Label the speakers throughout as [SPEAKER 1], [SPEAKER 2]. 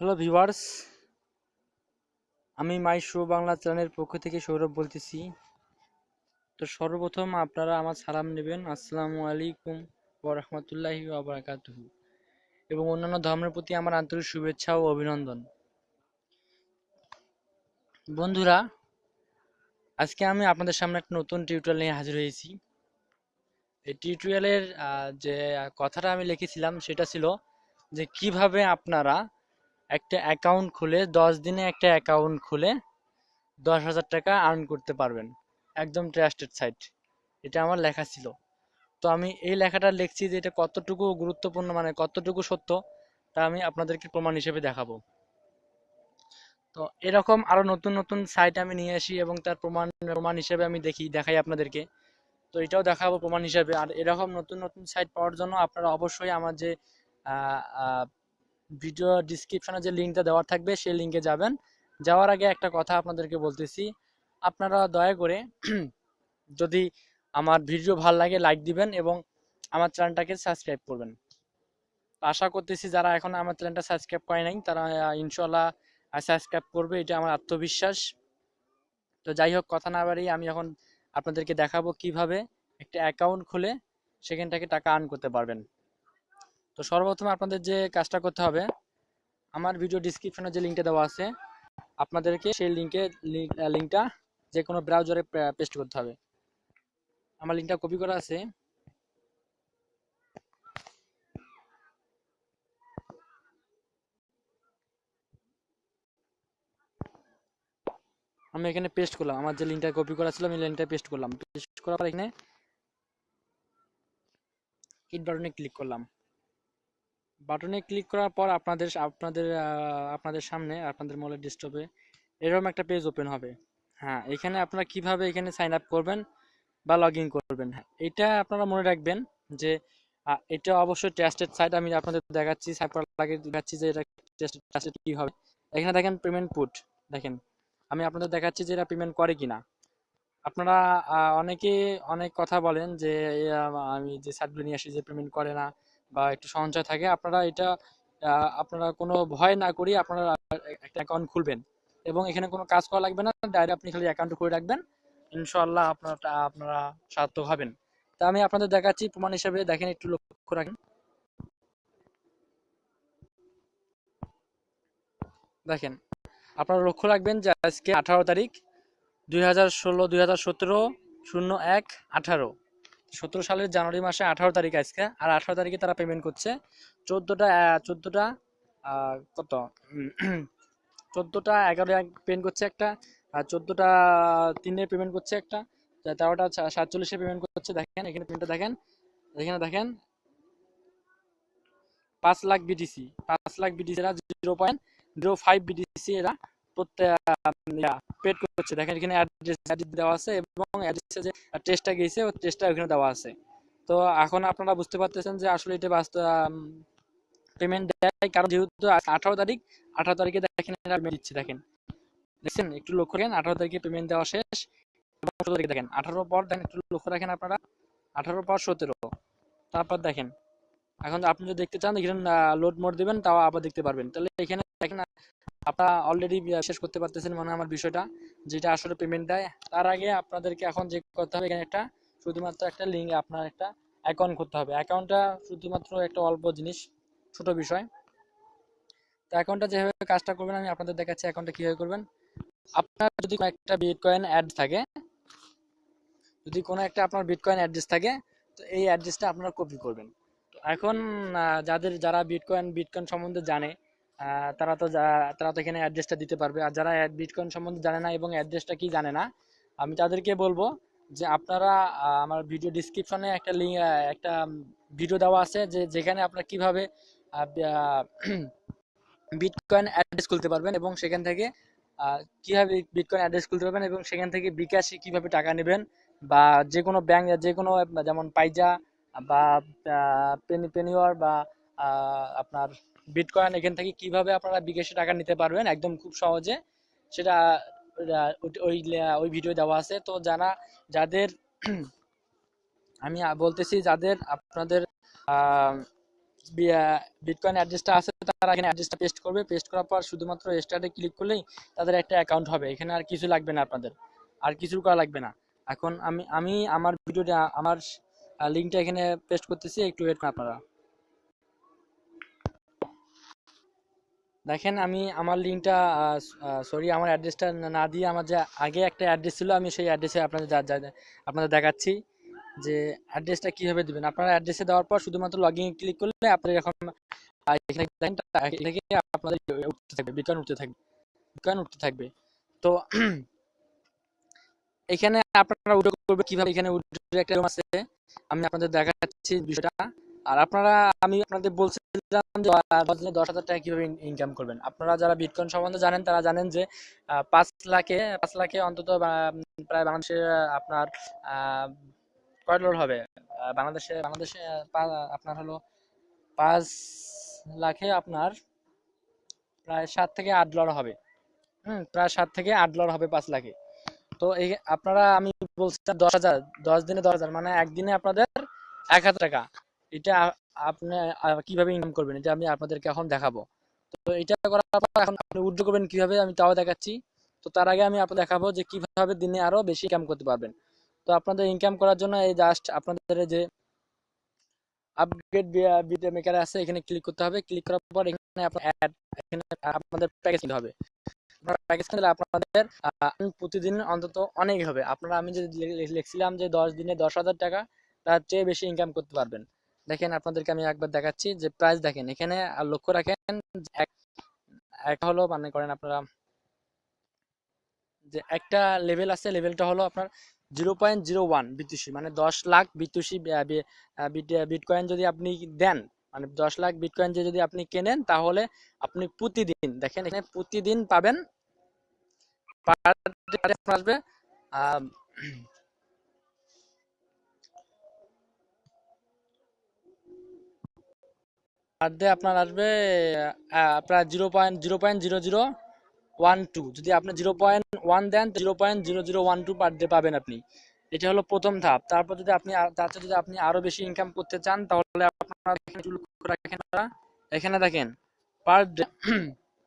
[SPEAKER 1] Hello viewers আমি মাই show Bangla চ্যানেলের পক্ষ থেকে সৌরভ বলতেছি। তো সর্বপ্রথম আপনারা আমার সালাম নেবেন। আসসালামু আলাইকুম ওরহমতুল্লাহি ওবরাকাতুহু এবং অন্যান্য ধর্মের প্রতি আমার আন্তরিক শুভেচ্ছা ও অভিনন্দন। বন্ধুরা, আজকে আমি আপনাদের সামনে একটা নতুন টিউটোরিয়াল নিয়ে হাজির হয়েছি। এই টিউটোরিয়ালের যে, কথাটা আমি লিখেছিলাম সেটা ছিল যে, কীভাবে আপনারা একটা অ্যাকাউন্ট খুলে, দশ দিনে একটা অ্যাকাউন্ট খুলে দশ হাজার টাকা আর্ন করতে পারবেন। একদম ট্রাস্টেড সাইট এটা আমার লেখা ছিল। তো আমি এই লেখাটা লিখছি যে এটা কতটুকু গুরুত্বপূর্ণ মানে কতটুকু সত্য, তা আমি আপনাদেরকে প্রমাণ হিসেবে দেখাবো। তো এরকম আরও নতুন নতুন সাইট আমি নিয়ে আসি এবং তার প্রমাণ প্রমাণ হিসেবে আমি দেখি, দেখাই আপনাদেরকে। তো এটাও দেখাবো প্রমাণ হিসাবে। আর এরকম নতুন নতুন সাইট পাওয়ার জন্য আপনারা অবশ্যই আমার যে ভিডিও ডিসক্রিপশনে যে লিঙ্কটা দেওয়া থাকবে, সেই লিঙ্কে যাবেন। যাওয়ার আগে একটা কথা আপনাদেরকে বলতেছি। আপনারা দয়া করে যদি আমার ভিডিও ভালো লাগে লাইক দিবেন এবং আমার চ্যানেলটাকে সাবস্ক্রাইব করবেন। আশা করতেছি যারা এখন আমার চ্যানেলটা সাবস্ক্রাইব করে নাই, তারা ইনশাল্লাহ সাবস্ক্রাইব করবে। এটা আমার আত্মবিশ্বাস। তো যাই হোক, কথা না বাড়িয়ে আমি এখন আপনাদেরকে দেখাবো কীভাবে একটা অ্যাকাউন্ট খুলে সেখান থেকে টাকা আর্ন করতে পারবেন। তো সর্বপ্রথম আপনাদের যে কাজটা করতে হবে, আমার ভিডিও ডিসক্রিপশনে যে লিঙ্কটা দেওয়া আছে, আপনাদেরকে সেই লিঙ্কে লিঙ্কটা যে কোনো ব্রাউজারে পেস্ট করতে হবে। আমার লিঙ্কটা কপি করা আছে। আমি এখানে পেস্ট করলাম। আমার যে লিঙ্কটা কপি করা ছিল, আমি লিঙ্কটা পেস্ট করলাম। পেস্ট করার পর এখানে হিট বাটনে ক্লিক করলাম। বাটনে ক্লিক করার পর আপনাদের আপনাদের আপনাদের সামনে, আপনাদের মোবাইলের ডেস্কটপে এরকম একটা পেজ ওপেন হবে। হ্যাঁ এখানে আপনারা কীভাবে এখানে সাইন আপ করবেন বা লগ ইন করবেন? হ্যাঁ এটা আপনারা মনে রাখবেন যে এটা অবশ্যই ট্রাস্টেড সাইট আমি আপনাদের দেখাচ্ছি সাইপার লাগে দেখাচ্ছি যে এটা ট্রাস্টেড কী হবে। এখানে দেখেন পেমেন্ট পুট দেখেন। আমি আপনাদের দেখাচ্ছি যে এটা পেমেন্ট করে কিনা। আপনারা অনেকে অনেক কথা বলেন যে আমি যে সাইটগুলো নিয়ে আসি যে পেমেন্ট করে না। বা একটু সঞ্চয় থাকে, আপনারা এটা আপনারা কোনো ভয় না করি আপনারা একটা অ্যাকাউন্ট খুলবেন। এবং এখানে কোনো কাজ করা লাগবে না ডাইরেক্ট আপনি খালি অ্যাকাউন্ট খুলে রাখবেন। ইনশাল্লাহ আপনার, আপনারা সার্থক হবেন। তা আমি আপনাদের দেখাচ্ছি, প্রমাণ হিসেবে দেখেন, একটু লক্ষ্য রাখেন। দেখেন, আপনারা লক্ষ্য রাখবেন যে আজকে আঠারো তারিখ, দুই হাজার ষোলো, দুই হাজার সতেরো, শূন্য এক, আঠারো। সতেরো সালের জানুয়ারি মাসে আঠারো তারিখ আজকে, আর আঠারো তারিখে তারা পেমেন্ট করছে। চোদ্দোটা চোদ্দোটা কত? চোদ্দোটা, এগারো পেমেন্ট করছে একটা, আর চোদ্দোটা, তিনের পেমেন্ট করছে একটা তেরোটা সাতচল্লিশে পেমেন্ট করছে, দেখেন, এখানে পেমেন্টটা দেখেন, এখানে দেখেন, পাঁচ লাখ বিটিসি পাঁচ লাখ বিটিসি এরা zero point zero five BTC এরা পেড করছে। দেখেন এখানে দেওয়া আছে এবং টেস্টটা গেছে, ওই টেস্টটা ওখানে দেওয়া আছে। তো এখন আপনারা বুঝতে পারতেছেন যে আসলে এটা বাস্তব পেমেন্ট দেয় কারণ যেহেতু আঠারো তারিখ, আঠারো তারিখে দেখেন পেমেন্ট দিচ্ছে, দেখেন। দেখছেন? একটু লক্ষ্য রাখেন, আঠারো তারিখে পেমেন্ট দেওয়া শেষ এবং তারিখে দেখেন। আঠারো পর দেখেন, একটু লক্ষ্য রাখেন আপনারা। আঠারো পর সতেরো। তারপর দেখেন এখন আপনি যদি দেখতে চান, এখানে লোড মোড দেবেন, তাও আবার দেখতে পারবেন। তাহলে এখানে দেখেন আপনারা অলরেডি শেষ করতে পারতেছেন মনে আমার বিষয়টা, যেটা আসলে পেমেন্ট দেয়। তার আগে আপনাদেরকে এখন যে করতে হবে, এখানে একটা, শুধুমাত্র একটা লিঙ্ক আপনার একটা অ্যাকাউন্ট করতে হবে। অ্যাকাউন্টটা শুধুমাত্র একটা অল্প জিনিস, ছোট বিষয়। তো অ্যাকাউন্টটা যেভাবে কাজটা করবেন, আমি আপনাদের দেখাচ্ছি অ্যাকাউন্টটা কীভাবে করবেন। আপনার যদি কোনো একটা বিটকয়েন অ্যাড থাকে, যদি কোনো একটা আপনার বিটকয়েন অ্যাড্রেস থাকে, তো এই অ্যাড্রেসটা আপনারা কপি করবেন। এখন যাদের, যারা বিটকয়েন বিটকয়েন সম্বন্ধে জানে তারা তো তারা তো এখানে অ্যাড্রেসটা দিতে পারবে। আর যারা বিটকয়েন সম্বন্ধে জানে না এবং অ্যাড্রেসটা কি জানে না, আমি তাদেরকে বলব যে আপনারা আমার ভিডিও ডিসক্রিপশনে একটা লিঙ্ক একটা ভিডিও দেওয়া আছে যে যেখানে আপনারা কীভাবে বিটকয়েন অ্যাড্রেস খুলতে পারবেন এবং সেখান থেকে কীভাবে বিটকয়েন অ্যাড্রেস খুলতে পারবেন এবং সেখান থেকে বিকাশে কীভাবে টাকা নেবেন বা যে কোনো ব্যাংক যে কোনো যেমন পাইজা বা পেনি, পেনিওয়ার বা আপনার বিটকয়েন, এখান থেকে কীভাবে আপনারা বিকাশে টাকা নিতে পারবেন? একদম খুব সহজে। সেটা ওই ওই ভিডিও দেওয়া আছে। তো যারা, যাদের, আমি বলতেছি যাদের আপনাদের বিটকয়েন অ্যাড্রেসটা আছে, তারা এখানে অ্যাড্রেসটা পেস্ট করবে। পেস্ট করার পর শুধুমাত্র স্টার্টে ক্লিক করলেই তাদের একটা অ্যাকাউন্ট হবে। এখানে আর কিছু লাগবে না আপনাদের। আর কিছু করা লাগবে না। এখন আমি আমি, আমার ভিডিওটা আমার লিঙ্কটা এখানে পেস্ট করতেছি, একটু ওয়েট করুন আপনারা। দেখেন, আমি আমার লিঙ্কটা সরি আমার অ্যাড্রেসটা না দিয়ে আমার যে আগে একটা অ্যাড্রেস ছিল, আমি সেই অ্যাড্রেসে আপনাদের যা আপনাদের দেখাচ্ছি যে অ্যাড্রেসটা কীভাবে দেবেন। আপনারা অ্যাড্রেসে দেওয়ার পর শুধুমাত্র লগ ইন ক্লিক করলে আপনাদের এখন আপনাদের উঠতে থাকবে বিটকয়েন উঠতে থাকবে বিটকয়েন উঠতে থাকবে। তো, এখানে আপনারা উইড্রো করবে কীভাবে, এখানে উঠে একটা আছে। আমি আপনাদের দেখাচ্ছি বিষয়টা। আর আপনারা, আমি আপনাদের বলছিলাম যে দশ হাজার টাকা কীভাবে ইনকাম করবেন। আপনারা যারা বিটকয়েন সম্বন্ধে জানেন, তারা জানেন যে পাঁচ লাখে পাঁচ লাখে অন্তত প্রায় বাংলাদেশে আপনার কয় ডলার হবে? বাংলাদেশে বাংলাদেশে আপনার হলো পাঁচ লাখে আপনার প্রায় সাত থেকে আট ডলার হবে। হুম, প্রায় সাত থেকে আট ডলার হবে পাঁচ লাখে। তো এই, আপনারা, আমি বলছিলাম দশ হাজার, দশ দিনে দশ মানে একদিনে আপনাদের এক হাজার টাকা। এটা আপনি কীভাবে ইনকাম করবেন? এটা আমি আপনাদেরকে এখন দেখাবো। তো এটা করার পর এখন আপনি উইথড্র করবেন কীভাবে, আমি তাও দেখাচ্ছি। তো তার আগে আমি আপনাদের দেখাবো যে কীভাবে দিনে আরও বেশি ইনকাম করতে পারবেন। তো আপনাদের ইনকাম করার জন্য এই জাস্ট আপনাদের যে আপগ্রেড ভিডিও মেকার আছে, এখানে ক্লিক করতে হবে। ক্লিক করার পর এখানে আপনার অ্যাড এখানে আপনাদের প্যাকেজ কিনতে হবে। আপনার আপনাদের প্রতিদিন অন্তত অনেক হবে। আপনারা আমি যে লিখছিলাম যে দশ দিনে দশ হাজার টাকা, তার চেয়ে বেশি ইনকাম করতে পারবেন। দেখেন আপনাদেরকে আমি একবার দেখাচ্ছি যে প্রাইস দেখেন। এখানে লক্ষ্য রাখেন এক- একটা হলো মানে করেন আপনারা, যে একটা লেভেল আছে লেভেলটা হলো আপনার zero point zero one BTC মানে দশ লাখ বিতুষি বিটকয়েন যদি আপনি দেন মানে দশ লাখ বিটকয়েন যদি আপনি কেনেন, তাহলে আপনি প্রতিদিন, দেখেন এখানে প্রতিদিন পাবেন আসবে আপনার আসবে প্রায় zero point zero point zero zero one two যদি আপনি zero point one then zero point zero zero one two per day পাবেন আপনি এটা হলো প্রথম ধাপ তারপর যদি আপনি চেয়ে যদি আপনি আরও বেশি ইনকাম করতে চান তাহলে আপনারা এখানে দেখেন পার ডে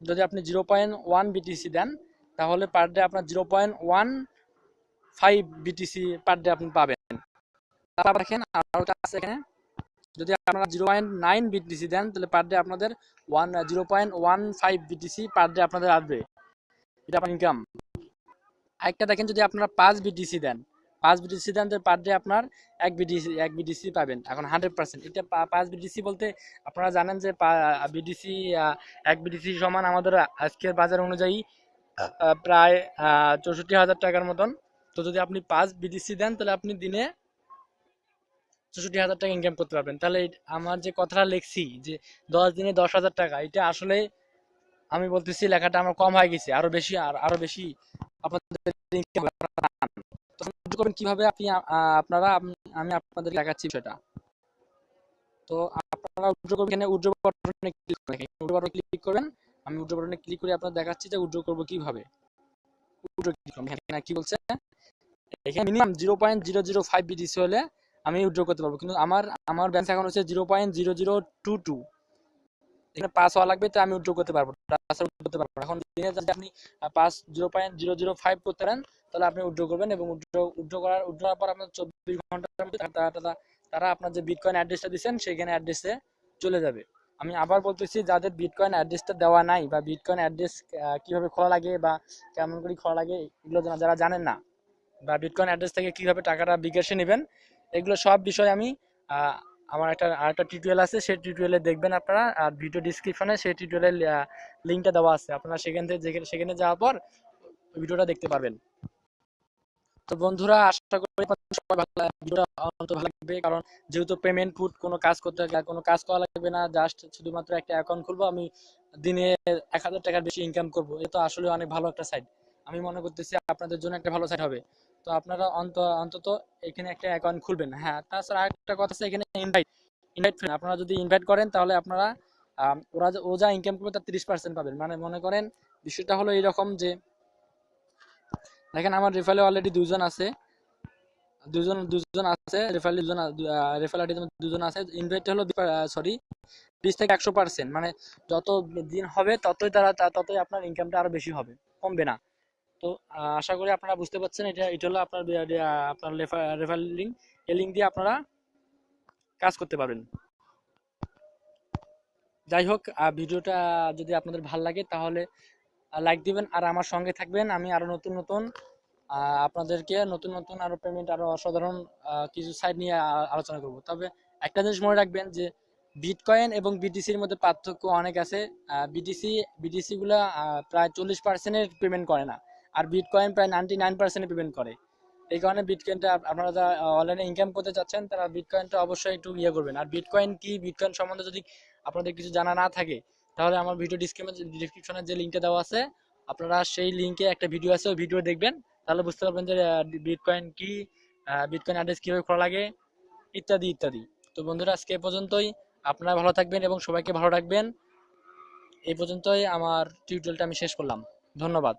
[SPEAKER 1] যদি আপনি zero point one BTC then তাহলে পার ডে আপনার zero point one five BTC per day আপনি পাবেন তারপর দেখেন আরও একটা আছে এখানে যদি আপনারা zero point nine BTC then তাহলে পার ডে আপনাদের one zero point one five BTC per day আপনাদের আসবে এটা আপনার ইনকাম আরেকটা দেখেন যদি আপনারা পাঁচ বিটিসি দেন পাঁচ বিটিসি দেন তাহলে পার ডে আপনার এক বিটিসি এক বিটিসি পাবেন এখন হান্ড্রেড পার্সেন্ট এটা পাঁচ বিটিসি বলতে আপনারা জানেন যে বিটিসি এক বিটিসি সমান আমাদের আজকের বাজার অনুযায়ী প্রায় চৌষট্টি হাজার টাকার মতন। তো যদি আপনি পাঁচ বিটিসি দেন, তাহলে আপনি দিনে চৌষট্টি হাজার টাকা ইনকাম করতে পারবেন। তাহলে আমার যে কথাটা লিখছি, যে দশ দিনে দশ হাজার টাকা, এটা আসলে আমি বলতেছি লেখাটা আমার কম হয়ে গেছে। আরও বেশি, আর আরও বেশি আপনাদের কীভাবে আপনি আপনারা আমি আপনাদের দেখাচ্ছি সেটা তো আপনারা উদ্যোগ করবেন, এখানে ক্লিক করবেন। ক্লিক করবেন। আমি উদ্যোগ বাটনে ক্লিক করে আপনাদের দেখাচ্ছি যে উদ্যোগ করব কীভাবে। করবেন এখানে কি বলছে? এখানে মিনিমাম জিরো পয়েন্ট জিরো হলে আমি উইথড্র করতে পারব। কিন্তু আমার আমার ব্যাংক অ্যাকাউন্ট হচ্ছে zero point zero zero two two এখানে পাস হওয়া লাগবে তো আমি উইথড্র করতে পারব তাছাড়া করতে পারব এখন যদি আপনি pass zero point zero zero five করতে পারেন, তাহলে আপনি উইথড্র করবেন এবং উইথড্র উইথড্র করার করার পর আপনার চব্বিশ ঘণ্টার মধ্যে তারা, তারা- তারা আপনার যে বিটকয়েন অ্যাড্রেসটা দিচ্ছেন সেখানে অ্যাড্রেসে চলে যাবে। আমি আবার বলতেছি, যাদের বিটকয়েন অ্যাড্রেসটা দেওয়া নাই বা বিটকয়েন অ্যাড্রেস কীভাবে খোলা লাগে বা কেমন করে খোলা লাগে, এগুলো যারা- জানেন না, বা বিটকয়েন অ্যাড্রেস থেকে কীভাবে টাকাটা বিকাশে নেবেন, এগুলো সব বিষয় আমি আমার একটা আরেকটা টিউটোরিয়াল আছে, সেই টিউটোরিয়ালে দেখবেন আপনারা, আর ভিডিও ডিসক্রিপশনে সেই টিউটোরিয়াল লিঙ্কটা দেওয়া আছে। আপনারা সেখান থেকে সেখানে যাওয়ার পর ভিডিওটা দেখতে পারবেন। তো বন্ধুরা, আশা করি সবাই ভালো ভিডিওটা অন্তত ভালো লাগবে, কারণ যেহেতু পেমেন্ট ফুড কোনো কাজ করতে কোনো কাজ করা লাগবে না জাস্ট শুধুমাত্র একটা অ্যাকাউন্ট খুলবো, আমি দিনে এক হাজার টাকার বেশি ইনকাম করব। এটা তো আসলে অনেক ভালো একটা সাইট আমি মনে করতেছি আপনাদের জন্য একটা ভালো সাইট হবে। তো আপনারা অন্ত, অন্তত এখানে একটা অ্যাকাউন্ট খুলবেন। হ্যাঁ তাছাড়া আরেকটা কথা আছে, এখানে ইনভাইট ইনভাইট আপনারা যদি ইনভাইট করেন, তাহলে আপনারা ওরা ও যা ইনকাম করবে, তার তিরিশ পার্সেন্ট পাবেন। মানে মনে করেন, বিষয়টা হলো এইরকম যে দেখেন আমার রেফালে অলরেডি দুজন আছে। দুজন দুজন আছে, রেফালি দুজন রেফাল আইডি দুজন আছে। ইনভাইট হলো সরি বিশ থেকে একশো পার্সেন্ট মানে যত দিন হবে, ততই তারা ততই আপনার ইনকামটা আরও বেশি হবে, কমবে না। তো আশা করি আপনারা বুঝতে পারছেন, এটা এটা হলো আপনার আপনার রেফার লিঙ্ক এই লিঙ্ক দিয়ে আপনারা কাজ করতে পারবেন। যাই হোক ভিডিওটা যদি আপনাদের ভালো লাগে, তাহলে লাইক দিবেন আর আমার সঙ্গে থাকবেন। আমি আরও নতুন নতুন আপনাদেরকে নতুন নতুন আরও পেমেন্ট আরও অসাধারণ কিছু সাইট নিয়ে আলোচনা করব। তবে একটা জিনিস মনে রাখবেন যে বিটকয়েন এবং বিটিসির মধ্যে পার্থক্য অনেক আছে। বিটিসি বিটিসি গুলা প্রায় চল্লিশ পার্সেন্টের পেমেন্ট করে না। আর বিটকয়েন প্রায় নাইনটি নাইন পার্সেন্টের পেমেন্ট করে। এই কারণে বিটকয়েনটা আপ- আপনারা যারা অনলাইনে ইনকাম করতে চাচ্ছেন, তারা বিটকয়েনটা অবশ্যই একটু ইয়ে করবেন। আর বিটকয়েন কি? বিটকয়েন সম্বন্ধে যদি আপনাদের কিছু জানা না থাকে তাহলে আমার ভিডিও ডিসক্রিপশনের যে লিঙ্কটা দেওয়া আছে, আপনারা সেই লিঙ্কে একটা ভিডিও আছে, ওই ভিডিও দেখবেন। তাহলে বুঝতে পারবেন যে বিটকয়েন কি বিটকয়েন অ্যাড্রেস কীভাবে খোলা লাগে, ইত্যাদি ইত্যাদি। তো বন্ধুরা, আজকে এ পর্যন্তই। আপনারা ভালো থাকবেন এবং সবাইকে ভালো রাখবেন। এই পর্যন্তই আমার টিউটোরিয়ালটা আমি শেষ করলাম। ধন্যবাদ।